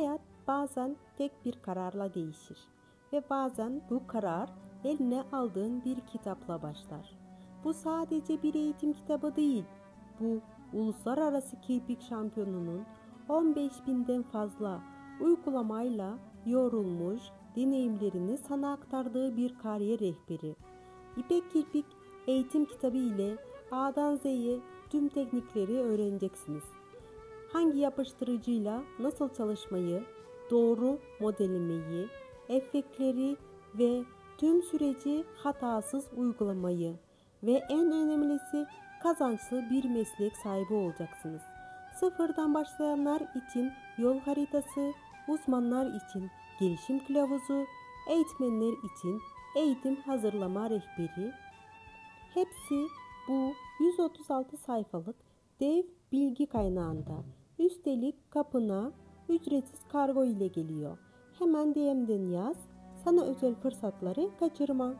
Hayat bazen tek bir kararla değişir ve bazen bu karar eline aldığın bir kitapla başlar. Bu sadece bir eğitim kitabı değil. Bu uluslararası kirpik şampiyonunun 15 binden fazla uygulamayla yorulmuş deneyimlerini sana aktardığı bir kariyer rehberi. İpek Kirpik eğitim kitabı ile A'dan Z'ye tüm teknikleri öğreneceksiniz. Hangi yapıştırıcıyla nasıl çalışmayı, doğru modellemeyi, efektleri ve tüm süreci hatasız uygulamayı ve en önemlisi kazançlı bir meslek sahibi olacaksınız. Sıfırdan başlayanlar için yol haritası, uzmanlar için gelişim kılavuzu, eğitmenler için eğitim hazırlama rehberi. Hepsi bu 136 sayfalık dev bilgi kaynağında. Üstelik kapına ücretsiz kargo ile geliyor. Hemen DM'den yaz. Sana özel fırsatları kaçırma.